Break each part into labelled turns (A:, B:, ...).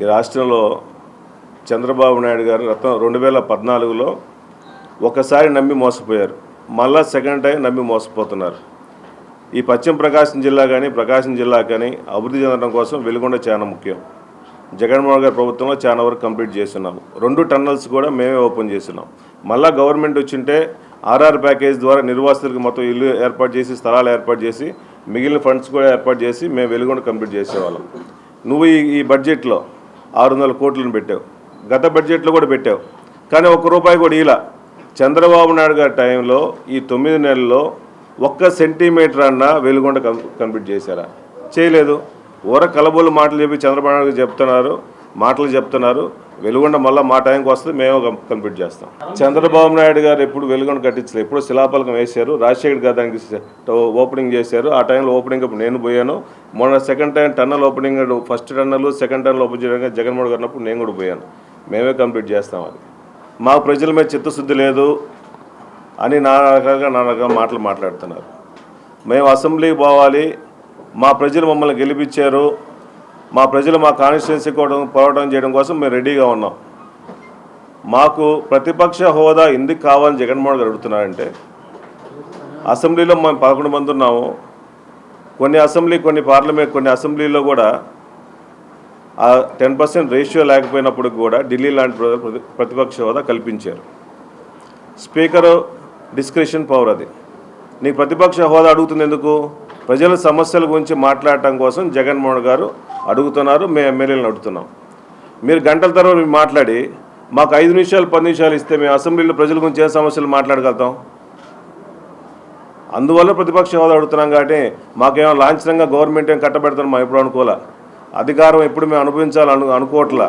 A: ఈ రాష్ట్రంలో చంద్రబాబు నాయుడు గారు రత్నం రెండు వేల పద్నాలుగులో ఒకసారి నమ్మి మోసపోయారు. మళ్ళా సెకండ్ టైం నమ్మి మోసపోతున్నారు. ఈ పశ్చిమ ప్రకాశం జిల్లా కానీ ప్రకాశం జిల్లా కానీ అభివృద్ధి చెందడం కోసం వెలుగొండ చాలా ముఖ్యం. జగన్మోహన్ గారి ప్రభుత్వంలో చాలా వరకు కంప్లీట్ చేస్తున్నాము రెండు టన్నల్స్ కూడా మేమే ఓపెన్ చేస్తున్నాం. మళ్ళా గవర్నమెంట్ వచ్చింటే ఆర్ఆర్ ప్యాకేజ్ ద్వారా నిర్వాసితులకు మొత్తం ఇల్లు ఏర్పాటు చేసి స్థలాలు ఏర్పాటు చేసి మిగిలిన ఫండ్స్ కూడా ఏర్పాటు చేసి మేము వెలుగొండ కంప్లీట్ చేసేవాళ్ళం. నువ్వు ఈ ఈ బడ్జెట్లో ఆరు వందల కోట్లను పెట్టావు. గత బడ్జెట్లో కూడా పెట్టావు. కానీ ఒక్క రూపాయి కూడా ఇలా చంద్రబాబు నాయుడు గారి టైంలో ఈ తొమ్మిది నెలల్లో ఒక్క సెంటీమీటర్ అన్న వెలుగొండ కం- కంప్లీట్ చేశారా? చేయలేదు. ఊర కలబోలు మాటలు చెప్పి చంద్రబాబు నాయుడు చెప్తున్నారు. మాటలు చెప్తున్నారు. వెలుగొండ మళ్ళీ మా టైంకి వస్తే మేము కంప్లీట్ చేస్తాం. చంద్రబాబు నాయుడు గారు ఎప్పుడు వెలుగొండ కట్టించలేదు ఎప్పుడు శిలాపలకం వేశారు. రాజశేఖర్ గారు దానికి ఓపెనింగ్ చేశారు. ఆ టైంలో ఓపెనింగ్ అప్పుడు నేను పోయాను. మొన్న second time tunnel opening first tunnel second tunnel open చేయడానికి జగన్మోహన్ గారు అప్పుడు నేను కూడా పోయాను. మేమే కంప్లీట్ చేస్తాం అది. మా ప్రజల మీద చిత్తశుద్ధి లేదు అని నా రకాలుగా నా రకాల మాటలు మాట్లాడుతున్నారు. మేము అసెంబ్లీకి పోవాలి. మా ప్రజలు మమ్మల్ని గెలిపించారు. మా ప్రజలు మా కాన్స్టిట్యున్సీ కూడా పోరాటం చేయడం కోసం మేము రెడీగా ఉన్నాం. మాకు ప్రతిపక్ష హోదా ఎందుకు కావాలని జగన్మోహన్ గారు అడుగుతున్నారంటే అసెంబ్లీలో మేము పదకొండు మంది ఉన్నాము. కొన్ని అసెంబ్లీ కొన్ని పార్లమెంట్ కొన్ని అసెంబ్లీలో కూడా ఆ టెన్ పర్సెంట్ రేషియో లేకపోయినప్పుడు కూడా ఢిల్లీ లాంటి ప్ర- ప్రతిపక్ష హోదా కల్పించారు. స్పీకరు డిస్క్రిషన్ పవర్ అది. నీకు ప్రతిపక్ష హోదా అడుగుతుంది ఎందుకు? ప్రజల సమస్యల గురించి మాట్లాడటం కోసం జగన్మోహన్ గారు అడుగుతున్నారు మేము ఎమ్మెల్యేలను అడుగుతున్నాం. మీరు గంటల తర్వాత మాట్లాడి మాకు ఐదు నిమిషాలు పది నిమిషాలు ఇస్తే మేము అసెంబ్లీలో ప్రజల గురించి ఏ సమస్యలు మాట్లాడగలుగుతాం? అందువల్ల ప్రతిపక్ష హోదా అడుగుతున్నాం కాబట్టి మాకేమో లాంఛనంగా గవర్నమెంట్ ఏం కట్టబెడతాం మా ఎప్పుడు అనుకోలే అధికారం ఎప్పుడు మేము అనుభవించాలి అను అనుకోవట్లా?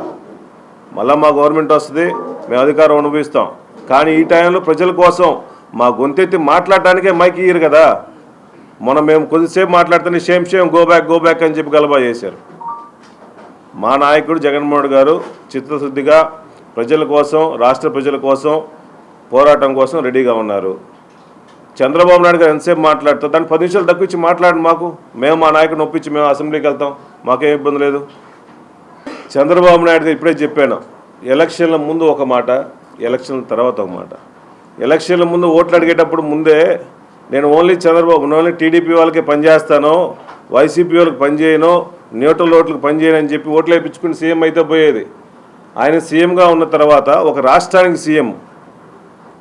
A: మళ్ళీ మా గవర్నమెంట్ వస్తుంది మేము అధికారం అనుభవిస్తాం. కానీ ఈ టైంలో ప్రజల కోసం మా గొంతెత్తి మాట్లాడటానికే మైక్ ఇయ్యరు కదా? మొన్న మేము కొద్దిసేపు మాట్లాడితేనే shame shame go back go back అని చెప్పి గలబా చేశారు. మా నాయకుడు జగన్మోహన్ గారు చిత్తశుద్ధిగా ప్రజల కోసం రాష్ట్ర ప్రజల కోసం పోరాటం కోసం రెడీగా ఉన్నారు. చంద్రబాబు నాయుడు గారు ఎంతసేపు మాట్లాడుతారు దాన్ని పది నిమిషాలు తక్కువ మాట్లాడండి మాకు. మేము మా నాయకుడిని ఒప్పించి మేము అసెంబ్లీకి వెళ్తాం. మాకేం ఇబ్బంది లేదు. చంద్రబాబు నాయుడు గారు ఇప్పుడే చెప్పాను ఎలక్షన్ల ముందు ఒక మాట ఎలక్షన్ల తర్వాత ఒక మాట. ఎలక్షన్ల ముందు ఓట్లు అడిగేటప్పుడు ముందే నేను ఓన్లీ చంద్రబాబు ఓన్లీ టీడీపీ వాళ్ళకే పనిచేస్తాను వైసీపీ వాళ్ళకి పనిచేయను న్యూట్రల్ ఓట్లకు పనిచేయను చెప్పి ఓట్లు వేయించుకుని సీఎం అయితే పోయేది. ఆయన సీఎంగా ఉన్న తర్వాత ఒక రాష్ట్రానికి సీఎం.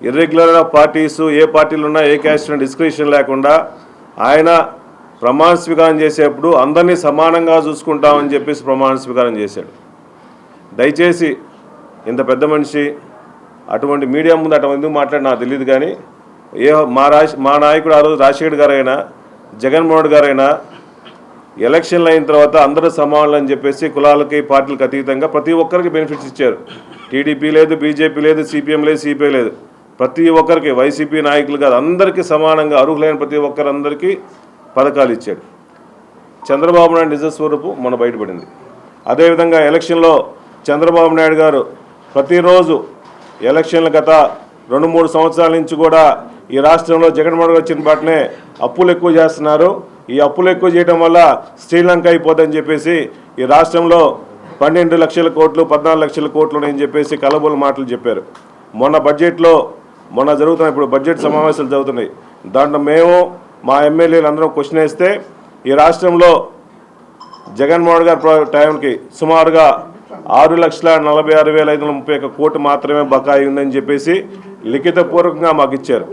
A: ఇర్రెగ్యులర్ పార్టీస్ ఏ పార్టీలు ఉన్నా ఏ క్యాస్ట్ డిస్క్రిప్షన్ లేకుండా ఆయన ప్రమాణ స్వీకారం చేసేప్పుడు అందరినీ సమానంగా చూసుకుంటామని చెప్పేసి ప్రమాణ స్వీకారం చేశాడు. దయచేసి ఇంత పెద్ద మనిషి అటువంటి మీడియా ముందు అటువంటి మాట్లాడి నాకు తెలియదు కానీ ఏ మా రాజ మా నాయకుడు ఆ రోజు రాజశేఖర్ గారైనా జగన్మోహన్ గారైనా ఎలక్షన్లు అయిన తర్వాత అందరూ సమానులు అని చెప్పేసి కులాలకి పార్టీలకు అతీతంగా ప్రతి ఒక్కరికి బెనిఫిట్స్ ఇచ్చారు. టీడీపీ లేదు బీజేపీ లేదు సిపిఎం లేదు సిపిఐ లేదు. ప్రతి ఒక్కరికి వైసీపీ నాయకులు కాదు అందరికీ సమానంగా అర్హులైన ప్రతి ఒక్కరందరికీ పథకాలు ఇచ్చాడు. చంద్రబాబు నాయుడు నిజస్వరూపు మన బయటపడింది. అదేవిధంగా ఎలక్షన్లో చంద్రబాబు నాయుడు గారు ప్రతిరోజు ఎలక్షన్ల గత రెండు మూడు సంవత్సరాల నుంచి కూడా ఈ రాష్ట్రంలో జగన్మోహన్ గారు వచ్చిన పాటనే అప్పులు ఎక్కువ చేస్తున్నారు. ఈ అప్పులు ఎక్కువ చేయడం వల్ల శ్రీలంక అయిపోద్దని చెప్పేసి ఈ రాష్ట్రంలో పన్నెండు లక్షల కోట్లు పద్నాలుగు లక్షల కోట్లు ఉన్నాయని చెప్పేసి కలబోలు మాటలు చెప్పారు. మొన్న బడ్జెట్లో మొన్న జరుగుతున్న ఇప్పుడు బడ్జెట్ సమావేశాలు జరుగుతున్నాయి. దాంట్లో మేము మా ఎమ్మెల్యేలు అందరం క్వశ్చన్ వేస్తే ఈ రాష్ట్రంలో జగన్మోహన్ గారి టైంకి సుమారుగా ఆరు లక్షల నలభై ఆరు వేల ఐదు వందల ముప్పై ఒక్క కోటి మాత్రమే బకాయి ఉందని చెప్పేసి లిఖితపూర్వకంగా మాకు ఇచ్చారు.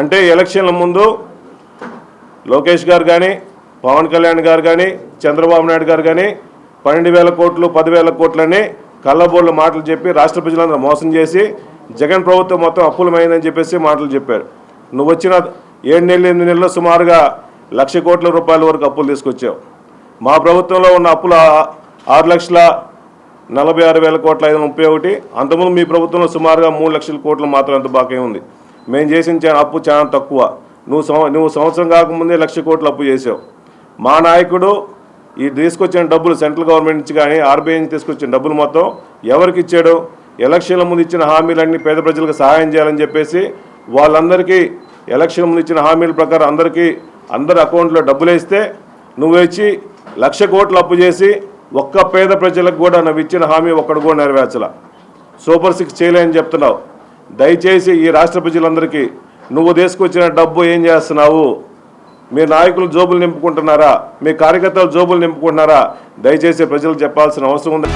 A: అంటే ఎలక్షన్ల ముందు లోకేష్ గారు కానీ పవన్ కళ్యాణ్ గారు కానీ చంద్రబాబు నాయుడు గారు కానీ పన్నెండు వేల కోట్లు పదివేల కోట్లని కళ్ళబోళ్ళు మాటలు చెప్పి రాష్ట్ర ప్రజలందరూ మోసం చేసి జగన్ ప్రభుత్వం మొత్తం అప్పులమైందని చెప్పేసి మాటలు చెప్పారు. నువ్వు వచ్చిన ఏడు నెలలు ఎనిమిది నెలల్లో సుమారుగా లక్ష కోట్ల రూపాయల వరకు అప్పులు తీసుకొచ్చావు. మా ప్రభుత్వంలో ఉన్న అప్పులు ఆరు లక్షల నలభై ఆరు వేల కోట్ల ఐదు ముప్పై ఒకటి అంతకుముందు మీ ప్రభుత్వంలో సుమారుగా మూడు లక్షల కోట్లు మాత్రం అంత బాకీ ఉంది. మేము చేసిన అప్పు చాలా తక్కువ. నువ్వు సంవ నువ్వు సంవత్సరం కాకముందే లక్ష కోట్లు అప్పు చేసావు. మా నాయకుడు ఈ తీసుకొచ్చిన డబ్బులు సెంట్రల్ గవర్నమెంట్ నుంచి కానీ ఆర్బీఐ నుంచి తీసుకొచ్చిన డబ్బులు మొత్తం ఎవరికి ఇచ్చాడు? ఎలక్షన్ల ముందు ఇచ్చిన హామీలన్నీ పేద ప్రజలకు సహాయం చేయాలని చెప్పేసి వాళ్ళందరికీ ఎలక్షన్ ముందు ఇచ్చిన హామీల ప్రకారం అందరికీ అందరి అకౌంట్లో డబ్బులు వేస్తే నువ్వు ఇచ్చి లక్ష కోట్లు అప్పు చేసి ఒక్క పేద ప్రజలకు కూడా నువ్వు ఇచ్చిన హామీ ఒక్కడు కూడా నెరవేర్చాల. సూపర్ సిక్స్ చేయలేని చెప్తున్నావు. దయచేసి ఈ రాష్ట్ర ప్రజలందరికీ నువ్వు తీసుకొచ్చిన డబ్బు ఏం చేస్తున్నావు? మీ నాయకులు జోబులు నింపుకుంటున్నారా? మీ కార్యకర్తలు జోబులు నింపుకుంటున్నారా? దయచేసి ప్రజలు చెప్పాల్సిన అవసరం ఉంది.